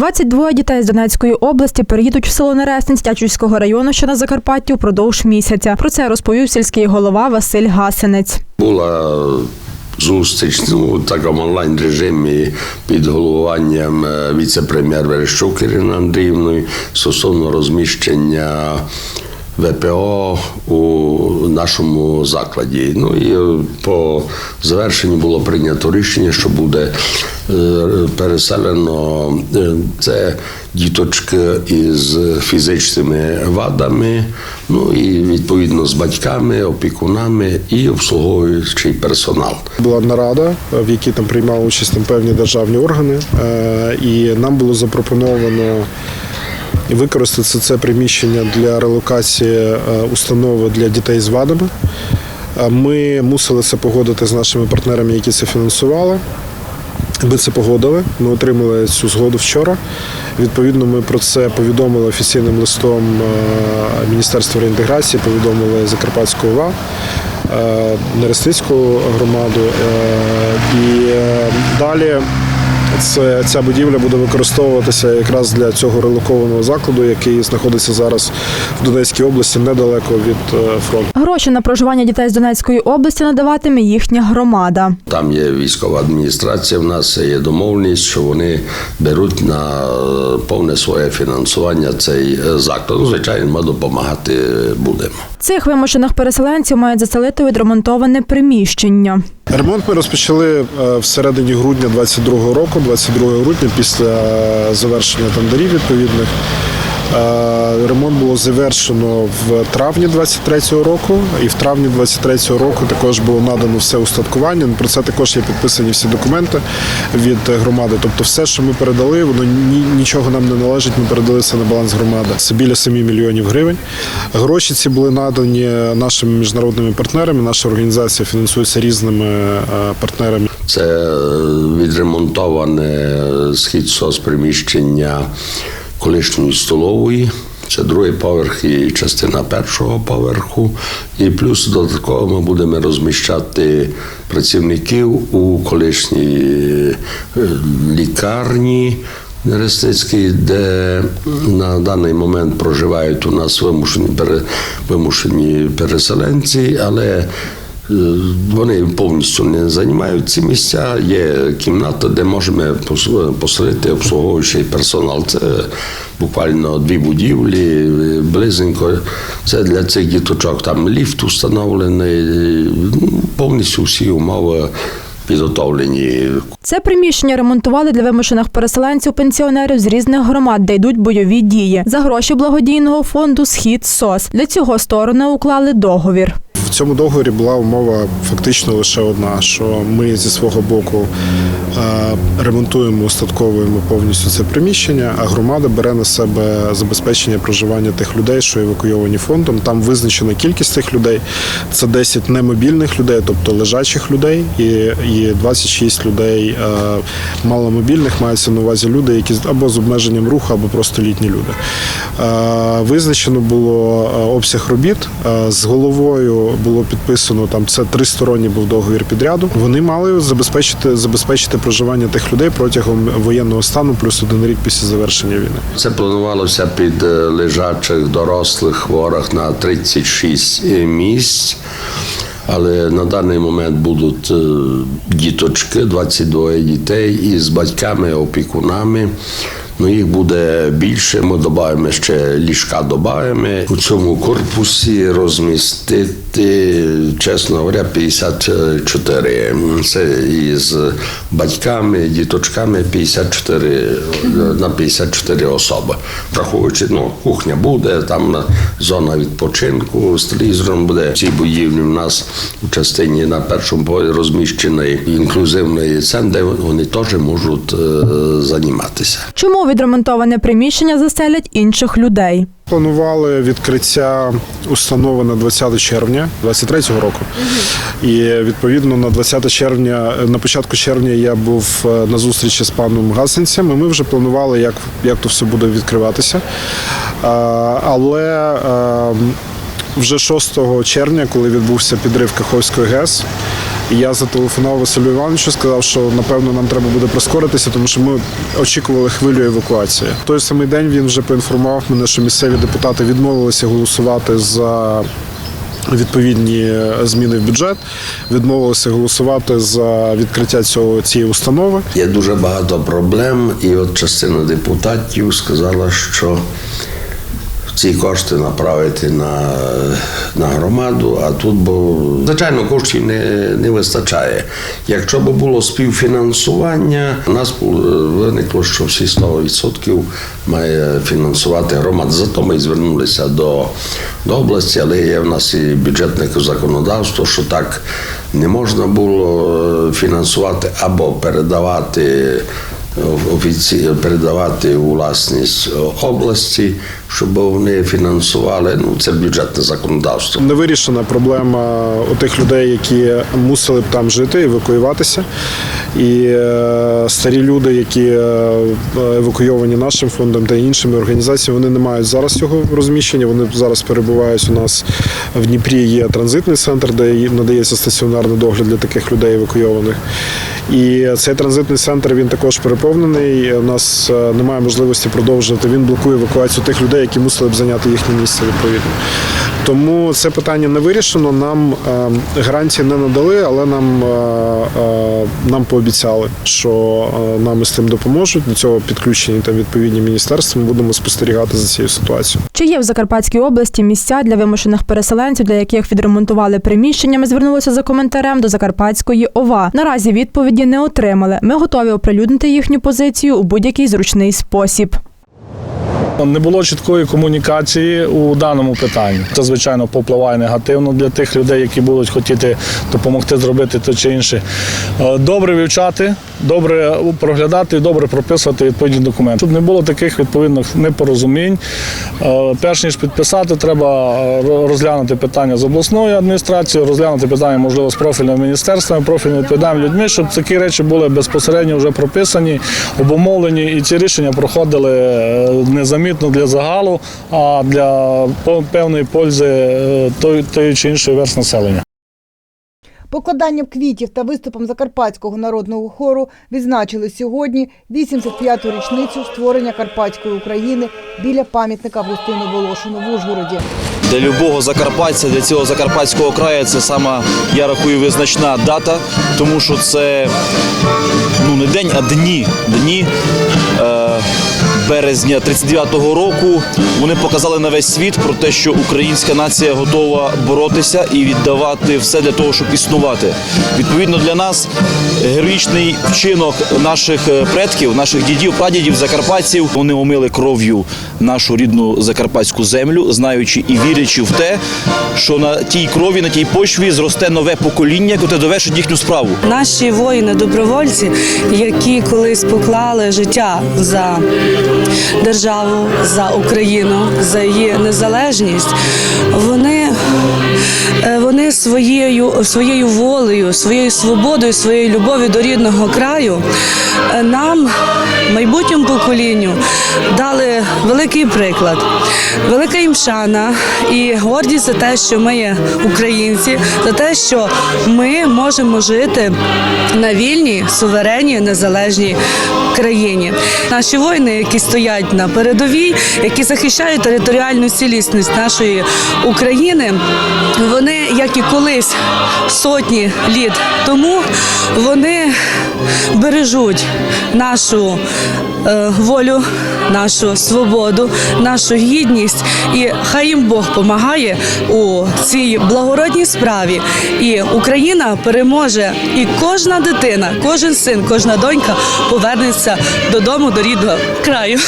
22 дітей з Донецької області переїдуть в село Нересниць Тячівського району, що на Закарпатті, впродовж місяця. Про це розповів сільський голова Василь Гасенець. Була зустріч ну, в такому онлайн режимі під головуванням е, віце-прем'єр Верещук Ірини Андріївної стосовно розміщення ВПО у нашому закладі. Ну і е, по завершенні було прийнято рішення, що буде е, переселено е, це діточки із фізичними вадами, ну і відповідно з батьками, опікунами і обслуговуючий персонал. Була нарада, в якій там приймали участь там певні державні органи, і нам було запропоновано використати це приміщення для релокації е, установи для дітей з вадами. Ми мусили це погодити з нашими партнерами, які це фінансували. Ми це погодили. Ми отримали цю згоду вчора. Відповідно, ми про це повідомили офіційним листом е, Міністерства реінтеграції, повідомили Закарпатську ОВА, е, Нерестицьку громаду. І далі це, ця будівля буде використовуватися якраз для цього релокованого закладу, який знаходиться зараз в Донецькій області недалеко від е, фронту. Гроші на проживання дітей з Донецької області надаватиме їхня громада. Там є військова адміністрація. В нас є домовленість, що вони беруть на е, повне своє фінансування цей е, заклад. Ну, Звичайно, ми допомагати будемо. Цих вимушених переселенців мають заселити відремонтоване приміщення. Ремонт ми розпочали е, в середині грудня 22-го року, 22 грудня, після завершення тендерів відповідних. Е, Ремонт було завершено в травні 23-го року, і в травні 23-го року також було надано все устаткування. Про це також є підписані всі документи від громади. Тобто, все, що ми передали, воно ні, нічого нам не належить. Ми передали це на баланс громади. Це біля 7 мільйонів гривень. Гроші ці були надані нашими міжнародними партнерами. Наша організація фінансується різними е, партнерами. Це е, відремонтоване схід соц приміщення колишньої столової. Це другий поверх і частина першого поверху. І плюс додатково ми будемо розміщати працівників у колишній е, лікарні. Нерестицький, де на даний момент проживають у нас вимушені, переселенці, але вони повністю не займають ці місця. Є кімната, де можемо пос- поселити обслуговуючий персонал. Це буквально дві будівлі, е, близенько. Це для цих діточок. Там ліфт установлений, ну, повністю всі умови підготовлені. Це приміщення ремонтували для вимушених переселенців пенсіонерів з різних громад, де йдуть бойові дії. За гроші благодійного фонду Схід СОС. Для цього сторони уклали договір. Цьому договорі була умова фактично лише одна: що ми зі свого боку ремонтуємо, устатковуємо повністю це приміщення, а громада бере на себе забезпечення проживання тих людей, що евакуйовані фондом. Там визначена кількість цих людей. Це 10 немобільних людей, тобто лежачих людей, і, і 26 людей е, маломобільних мається на увазі люди, які або з обмеженням руху, або просто літні люди. Е, Визначено було е, обсяг робіт. З головою було підписано там це тристоронній був договір підряду. Вони мали забезпечити забезпечити проживання тих людей протягом воєнного стану, плюс один рік після завершення війни. Це планувалося під е, лежачих дорослих хворих на 36 місць. Але на даний момент будуть е, діточки, 22 дітей із батьками, опікунами. Ну, їх буде більше. Ми додаємо ще ліжка додаємо. У цьому корпусі розмістити, чесно говоря, 54. Це із батьками, діточками 54 на 54 особи. Враховуючи, ну, кухня буде, там зона відпочинку з телевізором буде. В цій будівлі в нас в частині на першому поверсі розміщений інклюзивний центр, де вони теж можуть е, займатися. Чому відремонтоване приміщення заселять інших людей? Планували відкриття установи на 20 червня 23-го року. І відповідно на 20 червня, на початку червня я був е, на зустрічі з паном Гасенцем, і ми вже планували, як, як то все буде відкриватися. А, Але е, вже 6 червня, коли відбувся підрив Каховської ГЕС, І я зателефонував Василю Івановичу, сказав, що напевно нам треба буде прискоритися, тому що ми очікували хвилю евакуації. В той самий день він вже поінформував мене, що місцеві депутати відмовилися голосувати за. Відповідні зміни в бюджет відмовилися голосувати за відкриття цього цієї установи. Є дуже багато проблем, і от частина депутатів сказала, що ці кошти направити на, на громаду, а тут, бо звичайно, коштів не, не вистачає. Якщо б було співфінансування, у нас виникло, що всі 100% має фінансувати громада. Зато ми звернулися до, до області, але є в нас і бюджетне законодавство, що так не можна було е, фінансувати або передавати офіці... передавати власність області, щоб вони фінансували. Ну це бюджетне законодавство. Не вирішена проблема у тих людей, які мусили б там жити, евакуюватися. І е, старі люди, які е, евакуйовані нашим фондом та іншими організаціями, вони не мають зараз цього розміщення. Вони зараз перебувають у нас в Дніпрі. Є транзитний центр, де надається стаціонарний догляд для таких людей евакуйованих. І цей транзитний центр він також переповнений. У нас е, немає можливості продовжувати. Він блокує евакуацію тих людей, які мусили б зайняти їхнє місце відповідно. Тому це питання не вирішено. Нам е, гарантії не надали, але нам, е, е, нам пообіцяли, що нам із тим допоможуть. До цього підключені там відповідні міністерства. Ми будемо спостерігати за цією ситуацією. Чи є в Закарпатській області місця для вимушених переселенців, для яких відремонтували приміщення? Ми звернулися за коментарем до Закарпатської ОВА. Наразі відповіді не отримали. Ми готові оприлюднити їхню позицію у будь-який зручний спосіб. Не було чіткої комунікації у даному питанні. Це звичайно попливає негативно для тих людей, які будуть хотіти допомогти зробити те чи інше. Е, Добре вивчати, добре проглядати, і добре прописувати відповідні документи. Щоб не було таких відповідних непорозумінь. Е, Перш ніж підписати, треба е, розглянути питання з обласною адміністрацією, розглянути питання, можливо, з профільними міністерствами, профільними відповідальними людьми, щоб такі речі були безпосередньо вже прописані, обумовлені, і ці рішення проходили е, незамітно для загалу, а для певної пользи е, той, чи іншої верст населення. Покладанням квітів та виступом Закарпатського народного хору відзначили сьогодні 85-ту річницю створення Карпатської України біля пам'ятника Августину Волошину в Ужгороді. Для любого закарпатця, для цього закарпатського краю це саме, я рахую, визначна дата, тому що це ну не день, а дні. Дні березня 39-го року. Вони показали на весь світ про те, що українська нація готова боротися і віддавати все для того, щоб існувати. Відповідно для нас героїчний вчинок наших е, предків, наших дідів, прадідів, закарпатців. Вони омили кров'ю нашу рідну закарпатську землю, знаючи і вірячи в те, що на тій крові, на тій почві зросте нове покоління, яке довершить їхню справу. Наші воїни-добровольці, які колись поклали життя за державу, за Україну, за її незалежність, вони, е, вони своєю, своєю волею, своєю свободою, своєю любов'ю до рідного краю е, нам, майбутньому поколінню, дали великий приклад, велика їм шана і гордість за те, що ми є українці, за те, що ми можемо жити на вільній, суверенній, незалежній країні. Наші воїни, які стоять на передовій, які захищають територіальну цілісність нашої України, вони, як і колись сотні літ тому, вони бережуть нашу е, волю, нашу свободу, нашу гідність, і хай їм Бог допомагає у цій благородній справі. І Україна переможе, і кожна дитина, кожен син, кожна донька повернеться додому до рідного краю.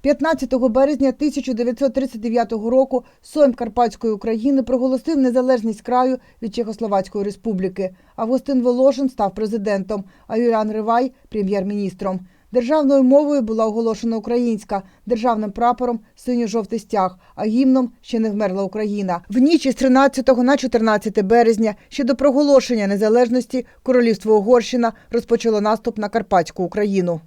15 березня 1939 року Сойм Карпатської України проголосив незалежність краю від Чехословацької республіки. Августин Волошин став президентом, а Юліан Ривай – прем'єр-міністром. Державною мовою була оголошена українська, державним прапором синьо-жовтий стяг, а гімном ще не вмерла Україна. В ніч із 13 на 14 березня ще до проголошення незалежності Королівство Угорщина розпочало наступ на Карпатську Україну.